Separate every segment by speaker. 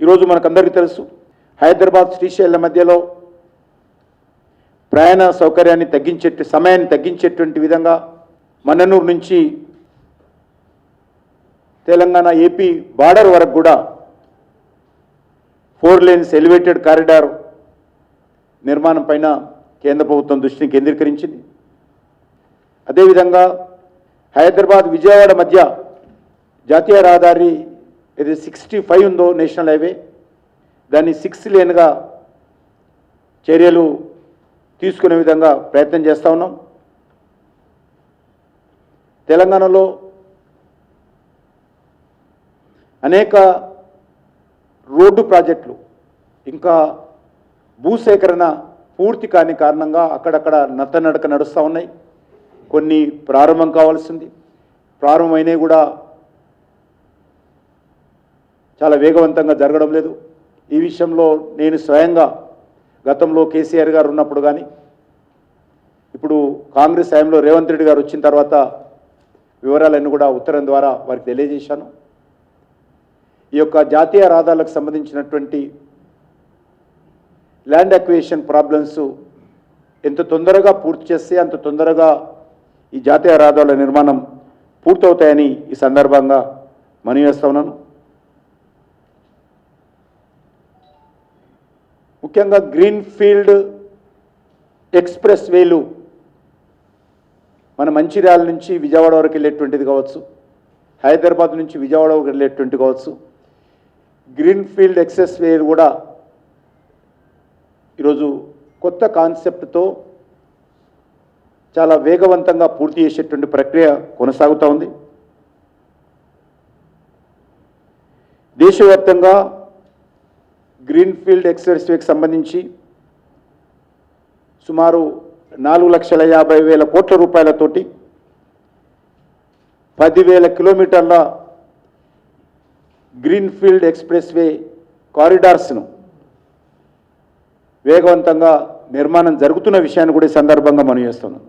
Speaker 1: ఈరోజు మనకందరికీ తెలుసు హైదరాబాద్ శ్రీశైలం మధ్యలో ప్రయాణ సౌకర్యాన్ని తగ్గించే సమయాన్ని తగ్గించేటువంటి విధంగా మన్ననూరు నుంచి తెలంగాణ ఏపీ బార్డర్ వరకు కూడా ఫోర్ లేన్స్ ఎలివేటెడ్ కారిడార్ నిర్మాణం పైన కేంద్ర ప్రభుత్వం దృష్టిని కేంద్రీకరించింది. అదేవిధంగా హైదరాబాద్ విజయవాడ మధ్య జాతీయ రహదారి ఏది సిక్స్టీ ఫైవ్ ఉందో నేషనల్ హైవే దాన్ని సిక్స్ లేన్గా చర్యలు తీసుకునే విధంగా ప్రయత్నం చేస్తూ ఉన్నాం. తెలంగాణలో అనేక రోడ్డు ప్రాజెక్టులు ఇంకా భూసేకరణ పూర్తి కాని కారణంగా అక్కడక్కడ నత్తనడక నడుస్తూ ఉన్నాయి. కొన్ని ప్రారంభం కావాల్సింది. ప్రారంభమైనవి కూడా చాలా వేగవంతంగా జరగడం లేదు. ఈ విషయంలో నేను స్వయంగా గతంలో కేసీఆర్ గారు ఉన్నప్పుడు కానీ ఇప్పుడు కాంగ్రెస్ హయాంలో రేవంత్ రెడ్డి గారు వచ్చిన తర్వాత వివరాలన్నీ కూడా ఉత్తరం ద్వారా వారికి తెలియజేశాను. ఈ యొక్క జాతీయ రహదారులకు సంబంధించినటువంటి ల్యాండ్ అక్విజిషన్ ప్రాబ్లమ్స్ ఎంత తొందరగా పూర్తి చేస్తే అంత తొందరగా ఈ జాతీయ రహదారుల నిర్మాణం పూర్తవుతాయని ఈ సందర్భంగా మనవి చేస్తా ఉన్నాను. ముఖ్యంగా గ్రీన్ ఫీల్డ్ ఎక్స్ప్రెస్ వేలు మన మంచిర్యాల నుంచి విజయవాడ వరకు వెళ్ళేటువంటిది కావచ్చు హైదరాబాద్ నుంచి విజయవాడ వరకు వెళ్ళేటువంటి కావచ్చు. గ్రీన్ ఫీల్డ్ ఎక్సెస్ వేలు కూడా ఈరోజు కొత్త కాన్సెప్ట్తో చాలా వేగవంతంగా పూర్తి చేసేటువంటి ప్రక్రియ కొనసాగుతూ ఉంది. దేశవ్యాప్తంగా గ్రీన్ఫీల్డ్ ఎక్స్ప్రెస్వేకి ఎక్స్ప్రెస్ సంబంధించి సుమారు నాలుగు లక్షల యాభై వేల కోట్ల రూపాయలతోటి పదివేల కిలోమీటర్ల గ్రీన్ఫీల్డ్ ఎక్స్ప్రెస్వే ఎక్స్ప్రెస్ వే కారిడార్స్ను వేగవంతంగా నిర్మాణం జరుగుతున్న విషయాన్ని కూడా ఈ సందర్భంగా మనం చేస్తున్నాం.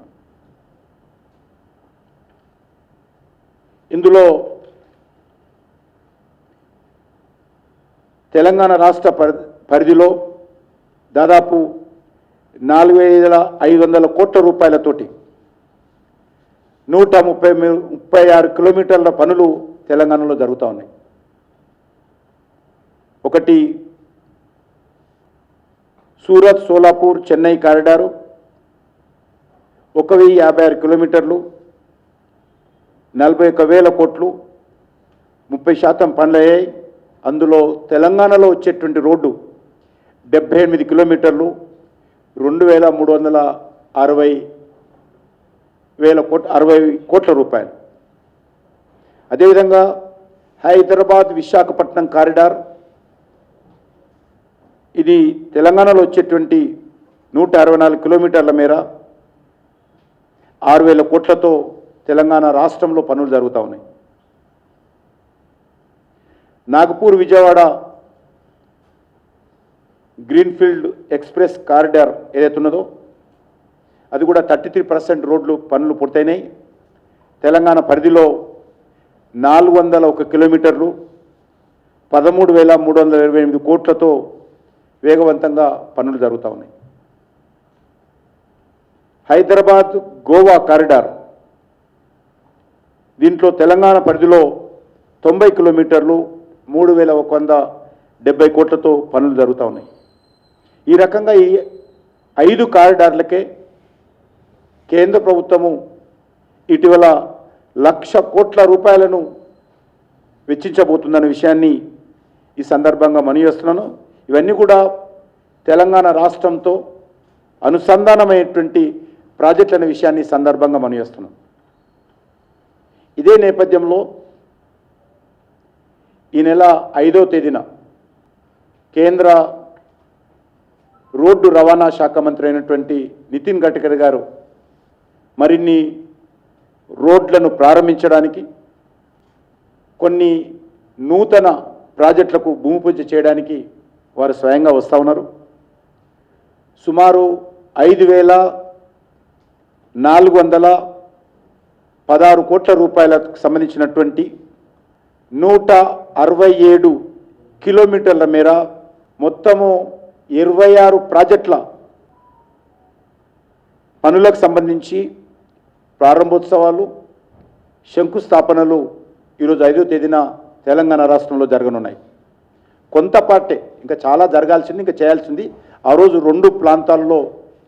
Speaker 1: ఇందులో తెలంగాణ రాష్ట్ర పరి పరిధిలో దాదాపు నాలుగు వేల ఐదు వందల కోట్ల రూపాయలతోటి నూట ముప్పై ముప్పై ఆరు కిలోమీటర్ల పనులు తెలంగాణలో జరుగుతూ ఉన్నాయి. ఒకటి సూరత్ సోలాపూర్ చెన్నై కారిడారు ఒక వెయ్యి యాభై ఆరు కిలోమీటర్లు నలభై ఒక వేల కోట్లు ముప్పై శాతం పనులయ్యాయి అందులో తెలంగాణలో వచ్చేటువంటి రోడ్డు డెబ్బై ఎనిమిది కిలోమీటర్లు రెండు వేల మూడు వందల అరవై వేల కోట్ అరవై కోట్ల రూపాయలు. అదేవిధంగా హైదరాబాద్ విశాఖపట్నం కారిడార్ ఇది తెలంగాణలో వచ్చేటువంటి నూట అరవై నాలుగు కిలోమీటర్ల మేర ఆరు వేల కోట్లతో తెలంగాణ రాష్ట్రంలో పనులు జరుగుతూ ఉన్నాయి. Nagpur Vijayawada greenfield express corridor ఏదైతే ఉన్నదో అది కూడా థర్టీ త్రీ పర్సెంట్ రోడ్లు పనులు పూర్తయినాయి. తెలంగాణ పరిధిలో నాలుగు వందల ఒక కిలోమీటర్లు పదమూడు వేల మూడు వందల ఇరవై ఎనిమిది కోట్లతో వేగవంతంగా పనులు జరుగుతూ ఉన్నాయి. హైదరాబాద్ గోవా కారిడార్ దీంట్లో తెలంగాణ పరిధిలో తొంభై కిలోమీటర్లు మూడు వేల ఒక వంద డెబ్బై కోట్లతో పనులు జరుగుతూ ఉన్నాయి. ఈ రకంగా ఈ ఐదు కారిడార్లకే కేంద్ర ప్రభుత్వము ఇటీవల లక్ష కోట్ల రూపాయలను వెచ్చించబోతుందన్న విషయాన్ని ఈ సందర్భంగా మనవిస్తున్నాను ఇవన్నీ కూడా తెలంగాణ రాష్ట్రంతో అనుసంధానమైనటువంటి ప్రాజెక్టులనే విషయాన్ని సందర్భంగా మనవి ఇదే నేపథ్యంలో ఈ నెల ఐదో తేదీన కేంద్ర రోడ్డు రవాణా శాఖ మంత్రి అయినటువంటి నితిన్ గడ్కరీ గారు మరిన్ని రోడ్లను ప్రారంభించడానికి కొన్ని నూతన ప్రాజెక్టులకు భూమి పూజ చేయడానికి వారు స్వయంగా వస్తూ ఉన్నారు. సుమారు ఐదు వేల నాలుగు వందల పదహారు కోట్ల రూపాయలకు సంబంధించినటువంటి నూట అరవై ఏడు కిలోమీటర్ల మేర మొత్తము ఇరవై ఆరు ప్రాజెక్టుల పనులకు సంబంధించి ప్రారంభోత్సవాలు శంకుస్థాపనలు ఈరోజు ఐదో తేదీన తెలంగాణ రాష్ట్రంలో జరగనున్నాయి. కొంత పార్టే ఇంకా చాలా జరగాల్సింది ఇంకా చేయాల్సింది ఆ రోజు రెండు ప్రాంతాల్లో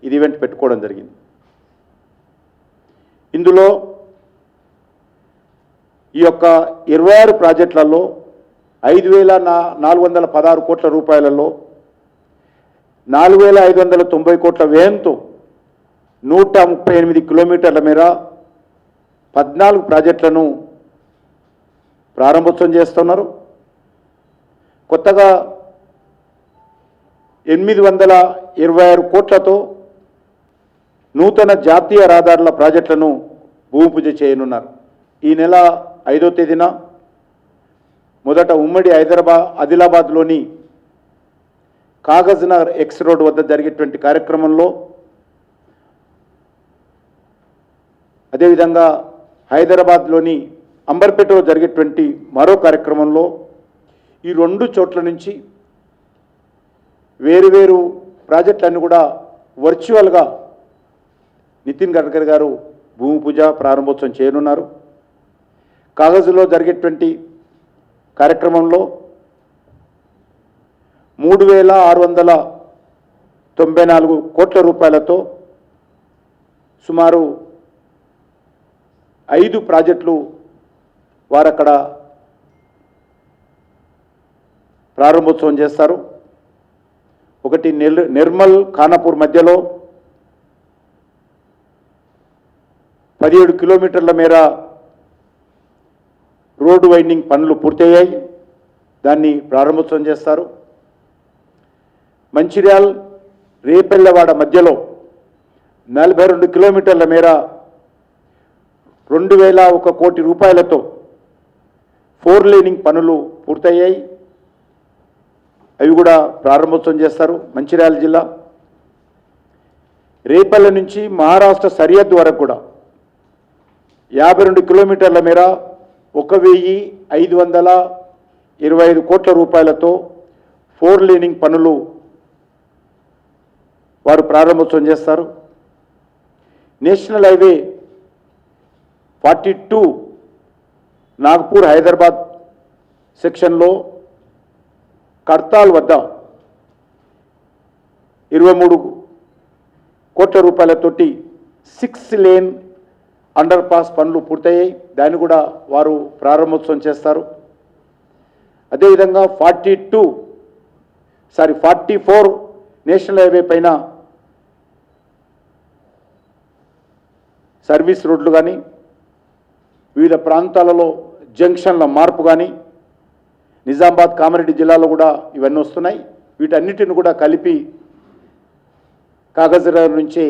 Speaker 1: ఇది ఈవెంట్ పెట్టుకోవడం జరిగింది. ఇందులో ఈ యొక్క ఇరవై ఆరు ప్రాజెక్టులలో ఐదు వేల నా నాలుగు వందల పదహారు కోట్ల రూపాయలలో నాలుగు వేల ఐదు వందల తొంభై కోట్ల వ్యయంతో నూట ముప్పై ఎనిమిది కిలోమీటర్ల మేర పద్నాలుగు ప్రాజెక్టులను ప్రారంభోత్సవం చేస్తున్నారు. కొత్తగా ఎనిమిది వందల ఇరవై ఆరు కోట్లతో నూతన జాతీయ రహదారుల ప్రాజెక్టులను భూమి పూజ చేయనున్నారు. ఈ నెల ఐదో తేదీన మొదట ఉమ్మడి హైదరాబాద్ ఆదిలాబాద్లోని కాగజ్నగర్ ఎక్స్ రోడ్ వద్ద జరిగేటువంటి కార్యక్రమంలో అదేవిధంగా హైదరాబాద్లోని అంబర్పేటలో జరిగేటువంటి మరో కార్యక్రమంలో ఈ రెండు చోట్ల నుంచి వేరువేరు ప్రాజెక్టులన్నీ కూడా వర్చువల్గా నితిన్ గడ్కరీ గారు భూమి పూజ ప్రారంభోత్సవం చేయనున్నారు. కాగజ్లో జరిగేటువంటి కార్యక్రమంలో మూడు వేల ఆరు వందల తొంభై నాలుగు కోట్ల రూపాయలతో సుమారు ఐదు ప్రాజెక్టులు వారక్కడ ప్రారంభోత్సవం చేస్తారు. ఒకటి నిర్ నిర్మల్ ఖానాపూర్ మధ్యలో పదిహేడు కిలోమీటర్ల మేర రోడ్డు వైండింగ్ పనులు పూర్తయ్యాయి. దాన్ని ప్రారంభోత్సవం చేస్తారు. మంచిర్యాల్ రేపెల్లవాడ మధ్యలో నలభై రెండు కిలోమీటర్ల మేర రెండు వేల ఒక కోటి రూపాయలతో ఫోర్ లేనింగ్ పనులు పూర్తయ్యాయి. అవి కూడా ప్రారంభోత్సవం చేస్తారు మంచిర్యాల జిల్లా. రేపల్లె నుంచి మహారాష్ట్ర సరిహద్దు వరకు కూడా యాభై రెండు కిలోమీటర్ల మేర ఒక వెయ్యి ఐదు వందల ఇరవై ఐదు కోట్ల రూపాయలతో ఫోర్ లేనింగ్ పనులు వారు ప్రారంభోత్సవం చేస్తారు. National highway forty two Nagpur Hyderabad సెక్షన్లో కర్తాల్ వద్ద ఇరవై మూడు కోట్ల రూపాయలతోటి సిక్స్ లేన్ అండర్ పాస్ పనులు పూర్తయ్యాయి. దాన్ని కూడా వారు ప్రారంభోత్సవం చేస్తారు. అదేవిధంగా forty two sorry forty four national highway పైన సర్వీస్ రోడ్లు కానీ వివిధ ప్రాంతాలలో జంక్షన్ల మార్పు కానీ నిజామాబాద్ కామారెడ్డి జిల్లాలో కూడా ఇవన్నీ వస్తున్నాయి. వీటన్నిటిని కూడా కలిపి కాగజరావు నుంచి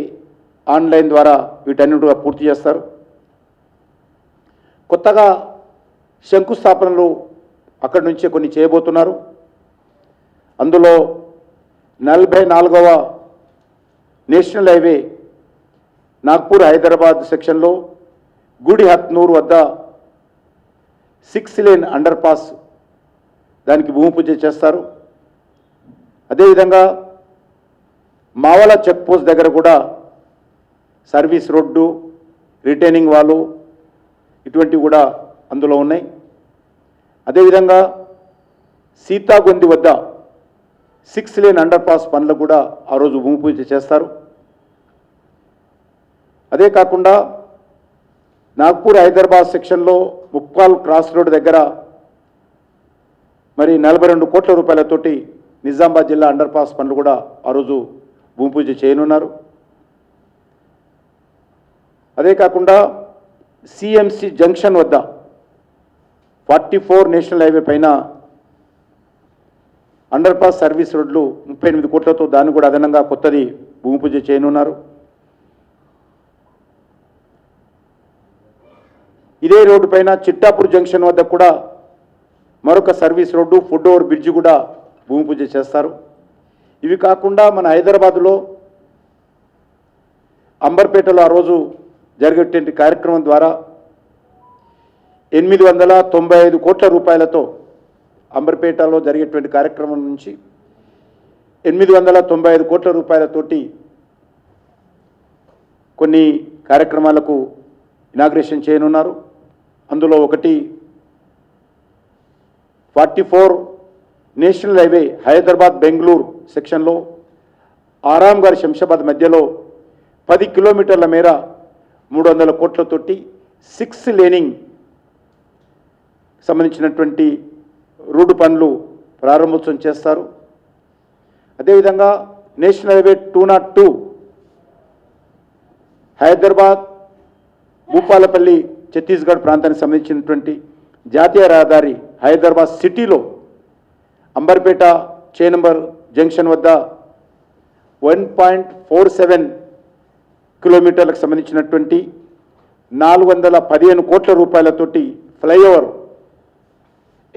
Speaker 1: ఆన్లైన్ ద్వారా వీటన్నిటి కూడా పూర్తి చేస్తారు. కొత్తగా శంకుస్థాపనలు అక్కడి నుంచే కొన్ని చేయబోతున్నారు. అందులో నలభై నాలుగవ నేషనల్ హైవే నాగ్పూర్ హైదరాబాద్ సెక్షన్లో గుడి హత్నూర్ వద్ద సిక్స్ లేన్ అండర్ పాస్ దానికి భూమి పూజ చేస్తారు. అదేవిధంగా మావల చెక్ పోస్ట్ దగ్గర కూడా సర్వీస్ రోడ్డు రిటైనింగ్ వాళ్ళు ఇటువంటివి కూడా అందులో ఉన్నాయి. అదేవిధంగా సీతాగొంది వద్ద సిక్స్ లేన్ అండర్ పాస్ పనులకు కూడా ఆ రోజు భూమి పూజ చేస్తారు. అదే కాకుండా నాగ్పూర్ హైదరాబాద్ సెక్షన్లో ముప్పాల్ క్రాస్ రోడ్ దగ్గర మరి నలభై రెండు కోట్ల రూపాయలతోటి నిజామాబాద్ జిల్లా అండర్ పాస్ పనులు కూడా ఆ రోజు భూమి పూజ చేయనున్నారు. అదే కాకుండా సిఎంసి జంక్షన్ వద్ద ఫార్టీ ఫోర్ నేషనల్ హైవే పైన అండర్ పాస్ సర్వీస్ రోడ్లు ముప్పై ఎనిమిది కోట్లతో దాన్ని కూడా అదనంగా కొత్తది భూమి పూజ చేయనున్నారు. ఇదే రోడ్డు పైన చిట్టాపూర్ జంక్షన్ వద్ద కూడా మరొక service road foot over bridge కూడా భూమి పూజ చేస్తారు. ఇవి కాకుండా మన హైదరాబాదులో అంబర్పేటలో ఆ రోజు జరిగేటువంటి కార్యక్రమం ద్వారా ఎనిమిది వందల తొంభై ఐదు కోట్ల రూపాయలతో అంబర్పేటలో జరిగేటువంటి కార్యక్రమం నుంచి ఎనిమిది వందల తొంభై ఐదు కోట్ల రూపాయలతోటి కొన్ని కార్యక్రమాలకు ఇనాగ్రేషన్ చేయనున్నారు. అందులో ఒకటి forty four national highway Hyderabad Bengaluru సెక్షన్లో ఆరాంఘర్ శంషాబాద్ మధ్యలో పది కిలోమీటర్ల మేర మూడు వందల కోట్లతోటి సిక్స్ లేనింగ్ సంబంధించినటువంటి రోడ్డు పనులు ప్రారంభోత్సవం చేస్తారు. అదేవిధంగా national highway two not two Hyderabad Bhupalpally Chhattisgarh ప్రాంతానికి సంబంధించినటువంటి జాతీయ రహదారి హైదరాబాద్ సిటీలో అంబర్పేట చే నంబర్ జంక్షన్ వద్ద వన్ పాయింట్ ఫోర్ సెవెన్ కిలోమీటర్లకు సంబంధించినటువంటి నాలుగు వందల పదిహేను కోట్ల రూపాయలతోటి ఫ్లైఓవర్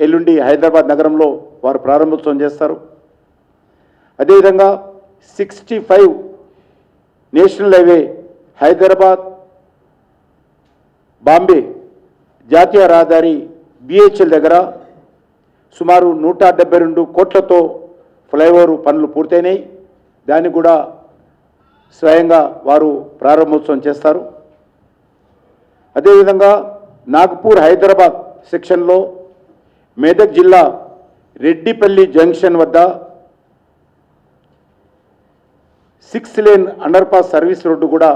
Speaker 1: ఎల్లుండి హైదరాబాద్ నగరంలో వారు ప్రారంభోత్సవం చేస్తారు. అదేవిధంగా sixty five national highway Hyderabad Bombay జాతీయ రహదారి బిహెచ్ఎల్ దగ్గర సుమారు నూట డెబ్బై రెండు కోట్లతో ఫ్లైఓవర్ పనులు పూర్తయినాయి. దాన్ని కూడా స్వయంగా వారు ప్రారంభోత్సవం చేస్తారు. అదేవిధంగా నాగ్పూర్ హైదరాబాద్ సెక్షన్లో మెదక్ జిల్లా రెడ్డిపల్లి జంక్షన్ వద్ద six lane under pass service road కూడా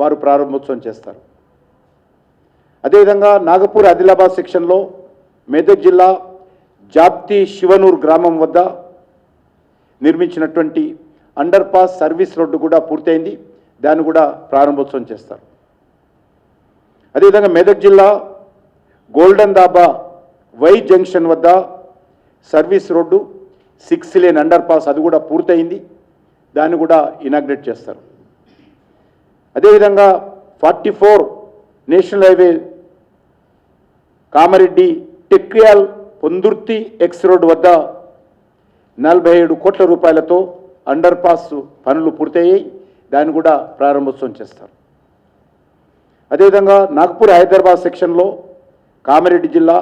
Speaker 1: వారు ప్రారంభోత్సవం చేస్తారు. అదేవిధంగా నాగపూర్ ఆదిలాబాద్ సెక్షన్లో మెదక్ జిల్లా జాప్తి శివనూర్ గ్రామం వద్ద నిర్మించినటువంటి అండర్ పాస్ సర్వీస్ రోడ్డు కూడా పూర్తయింది. దాన్ని కూడా ప్రారంభోత్సవం చేస్తారు. అదేవిధంగా మెదక్ జిల్లా గోల్డెన్ దాబా వై జంక్షన్ వద్ద service road six lane under pass అది కూడా పూర్తయింది. దాన్ని కూడా ఇనాగ్రేట్ చేస్తారు. అదేవిధంగా forty four national highway Kamareddy Tekriyal Pondurthi X road వద్ద నలభై ఏడు కోట్ల రూపాయలతో అండర్ పాస్ పనులు పూర్తయ్యాయి దాన్ని కూడా ప్రారంభోత్సవం చేస్తారు. అదేవిధంగా నాగ్పూర్ హైదరాబాద్ సెక్షన్లో కామారెడ్డి జిల్లా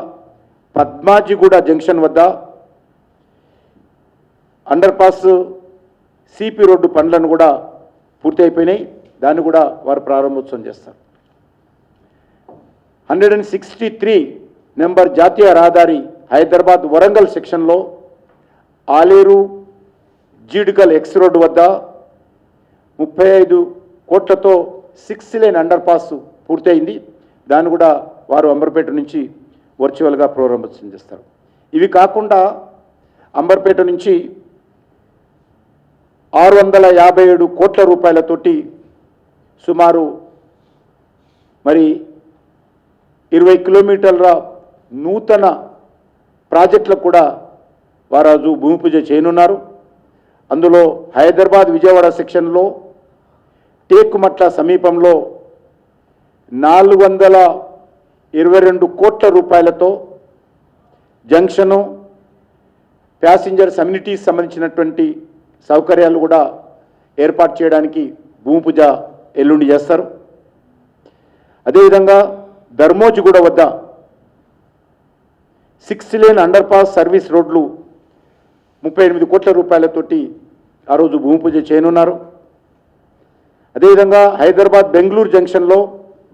Speaker 1: పద్మాజిగూడ జంక్షన్ వద్ద అండర్ పాస్ సిపి రోడ్డు పనులను కూడా పూర్తి అయిపోయినాయి దాన్ని కూడా వారు ప్రారంభోత్సవం చేస్తారు. Hundred and sixty three number జాతీయ రహదారి హైదరాబాద్ వరంగల్ సెక్షన్లో ఆలేరు జీడికల్ ఎక్స్ రోడ్డు వద్ద ముప్పై ఐదు కోట్లతో సిక్స్ లేన్ అండర్ పాస్ పూర్తయింది. దాన్ని కూడా వారు అంబర్పేట నుంచి వర్చువల్గా ప్రారంభోత్సవం చేస్తారు. ఇవి కాకుండా అంబర్పేట నుంచి ఆరు వందల యాభై ఏడు కోట్ల రూపాయలతోటి సుమారు మరి ఇరవై కిలోమీటర్ల నూతన ప్రాజెక్టులకు కూడా వారాజు భూమి పూజ చేయనున్నారు. అందులో హైదరాబాద్ విజయవాడ సెక్షన్లో టేకుమట్ల సమీపంలో నాలుగు వందల ఇరవై రెండు కోట్ల రూపాయలతో జంక్షను ప్యాసింజర్ కమ్యూనిటీస్ సంబంధించినటువంటి సౌకర్యాలు కూడా ఏర్పాటు చేయడానికి భూమి పూజ ఎల్లుండి చేస్తారు. అదేవిధంగా ధర్మోజిగూడ వద్ద six lane under pass service రోడ్లు ముప్పై ఎనిమిది కోట్ల రూపాయలతోటి ఆ రోజు భూమి పూజ చేయనున్నారు. అదేవిధంగా హైదరాబాద్ బెంగళూరు జంక్షన్లో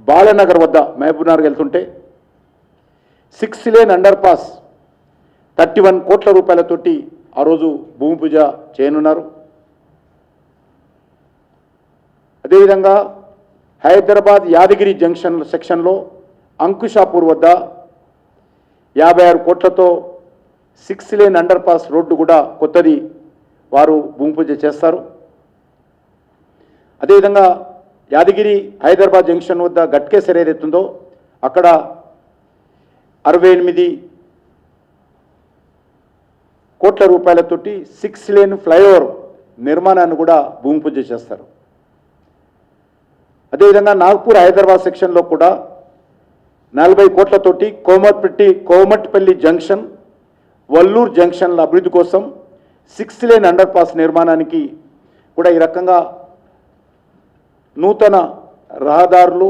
Speaker 1: బాలనగర్ వద్ద మహబూబ్నగర్ వెళ్తుంటే six lane under pass thirty one కోట్ల రూపాయలతోటి ఆ రోజు భూమి పూజ చేయనున్నారు. అదేవిధంగా హైదరాబాద్ యాదగిరి జంక్షన్ సెక్షన్లో అంకుషాపూర్ వద్ద యాభై ఆరు కోట్లతో six lane under pass road కూడా కొత్తది. వారు భూమి పూజ చేస్తారు. అదేవిధంగా యాదగిరి హైదరాబాద్ జంక్షన్ వద్ద గట్కేసర్ ఏదైతుందో అక్కడ అరవై ఎనిమిది కోట్ల రూపాయలతోటి సిక్స్ లేన్ ఫ్లైఓవర్ నిర్మాణాన్ని కూడా భూమి పూజ చేస్తారు. అదేవిధంగా నాగ్పూర్ హైదరాబాద్ సెక్షన్లో కూడా నలభై కోట్లతోటి కోమట్పెట్టి కోమట్పల్లి జంక్షన్ వల్లూరు జంక్షన్ల అభివృద్ధి కోసం సిక్స్ లేన్ అండర్ పాస్ నిర్మాణానికి కూడా ఈ రకంగా నూతన రహదారులు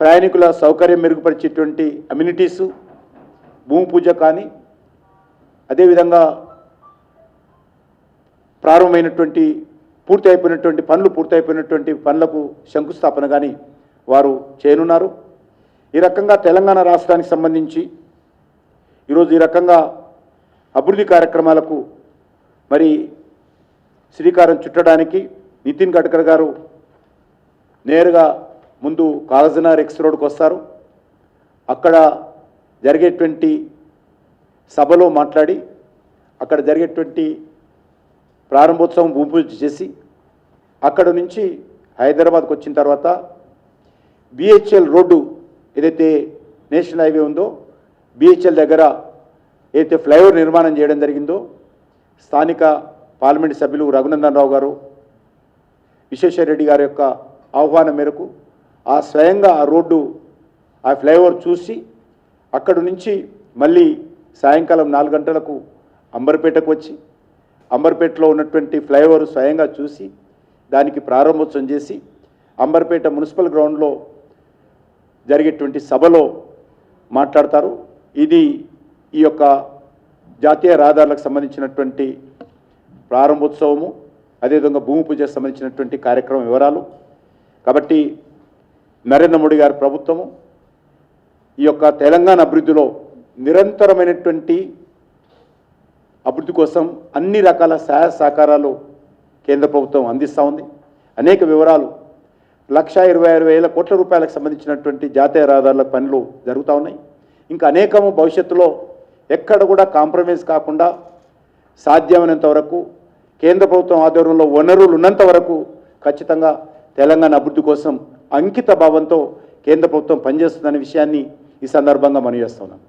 Speaker 1: ప్రయాణికుల సౌకర్యం మెరుగుపరిచేటువంటి అమ్యూనిటీసు భూమి పూజ కానీ అదేవిధంగా ప్రారంభమైనటువంటి పూర్తి అయిపోయినటువంటి పనులు పూర్తి అయిపోయినటువంటి పనులకు శంకుస్థాపన కానీ వారు చేయనున్నారు. ఈ రకంగా తెలంగాణ రాష్ట్రానికి సంబంధించి ఈరోజు ఈ రకంగా అభివృద్ధి కార్యక్రమాలకు మరి శ్రీకారం చుట్టడానికి నితిన్ గడ్కర్ గారు నేరుగా ముందు కాగజనగర్ ఎక్స్ రోడ్కి వస్తారు. అక్కడ జరిగేటువంటి సభలో మాట్లాడి అక్కడ జరిగేటువంటి ప్రారంభోత్సవం భూపూజ పూజ చేసి అక్కడ నుంచి హైదరాబాద్కు వచ్చిన తర్వాత బిహెచ్ఎల్ రోడ్డు ఏదైతే నేషనల్ హైవే ఉందో బిహెచ్ఎల్ దగ్గర ఏదైతే ఫ్లైఓవర్ నిర్మాణం చేయడం జరిగిందో స్థానిక పార్లమెంట్ సభ్యులు రఘునందన్ రావు గారు విశ్వేశ్వరరెడ్డి గారి యొక్క ఆహ్వానం మేరకు ఆ స్వయంగా ఆ రోడ్డు ఆ ఫ్లైఓవర్ చూసి అక్కడి నుంచి మళ్ళీ సాయంకాలం నాలుగు గంటలకు అంబర్పేటకు వచ్చి అంబర్పేటలో ఉన్నటువంటి ఫ్లైఓవర్ స్వయంగా చూసి దానికి ప్రారంభోత్సవం చేసి అంబర్పేట మున్సిపల్ గ్రౌండ్లో జరిగేటువంటి సభలో మాట్లాడతారు. ఇది ఈ యొక్క జాతీయ రహదారులకు సంబంధించినటువంటి ప్రారంభోత్సవము అదేవిధంగా భూమి పూజకు సంబంధించినటువంటి కార్యక్రమం వివరాలు. కాబట్టి నరేంద్ర మోడీ గారి ప్రభుత్వము ఈ యొక్క తెలంగాణ అభివృద్ధిలో నిరంతరమైనటువంటి అభివృద్ధి కోసం అన్ని రకాల సహాయ సహకారాలు కేంద్ర ప్రభుత్వం అందిస్తూ ఉంది. అనేక వివరాలు లక్ష ఇరవై ఆరు వేల కోట్ల రూపాయలకు సంబంధించినటువంటి జాతీయ రహదారుల పనులు జరుగుతూ ఉన్నాయి. ఇంకా అనేకము భవిష్యత్తులో ఎక్కడ కూడా కాంప్రమైజ్ కాకుండా సాధ్యమైనంత వరకు కేంద్ర ప్రభుత్వం ఆధ్వర్యంలో వనరులు ఉన్నంత వరకు ఖచ్చితంగా తెలంగాణ అభివృద్ధి కోసం అంకిత భావంతో కేంద్ర ప్రభుత్వం పనిచేస్తుందనే విషయాన్ని ఈ సందర్భంగా మనం చేస్తున్నాం.